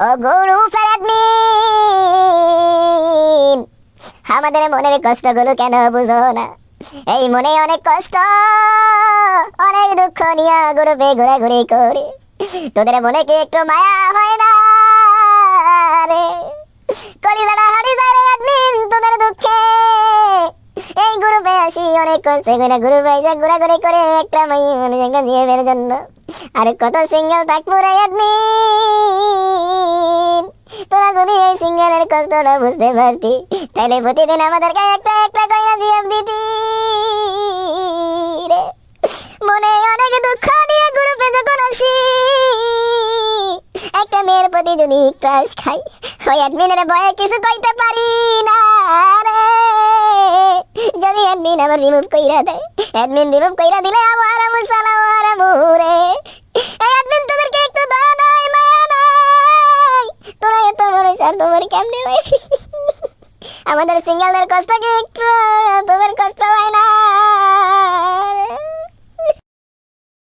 ও আমাদের মনের কষ্টগুলো কেন বুঝো না? এই মনে অনেক কষ্ট, অনেক দুঃখ নিয়ে গ্রুপে ঘোরাঘুরি করে। তোদের মনে কি একটু মায়া হয় না রে? হারি তোদের দুঃখে। এই আসি অনেক করে গ্রুপে এসে করে একটা জন্য। আর কত সিঙ্গেল থাকব রে অ্যাডমিন সিঙ্গেলের কষ্টটা বুঝতে পারতি তাহলে প্রতিদিন আমাদেরকে একটা একটা কইয়া জিএম দিতি রে মনে অনেক দুঃখ নিয়ে গ্রুপে যখন আসি একটা মেয়ের প্রতি যদি ক্রাশ খাই ওই অ্যাডমিনের ভয়ে কিছু কইতে পারি না রে যদি অ্যাডমিন আবার রিমুভ কইরা দেয় অ্যাডমিন রিমুভ কইরা দিলে আমার আমু সালাম তোমার কেমনে আমাদের সিঙ্গেলদের কষ্ট কি একটু তোমার কষ্ট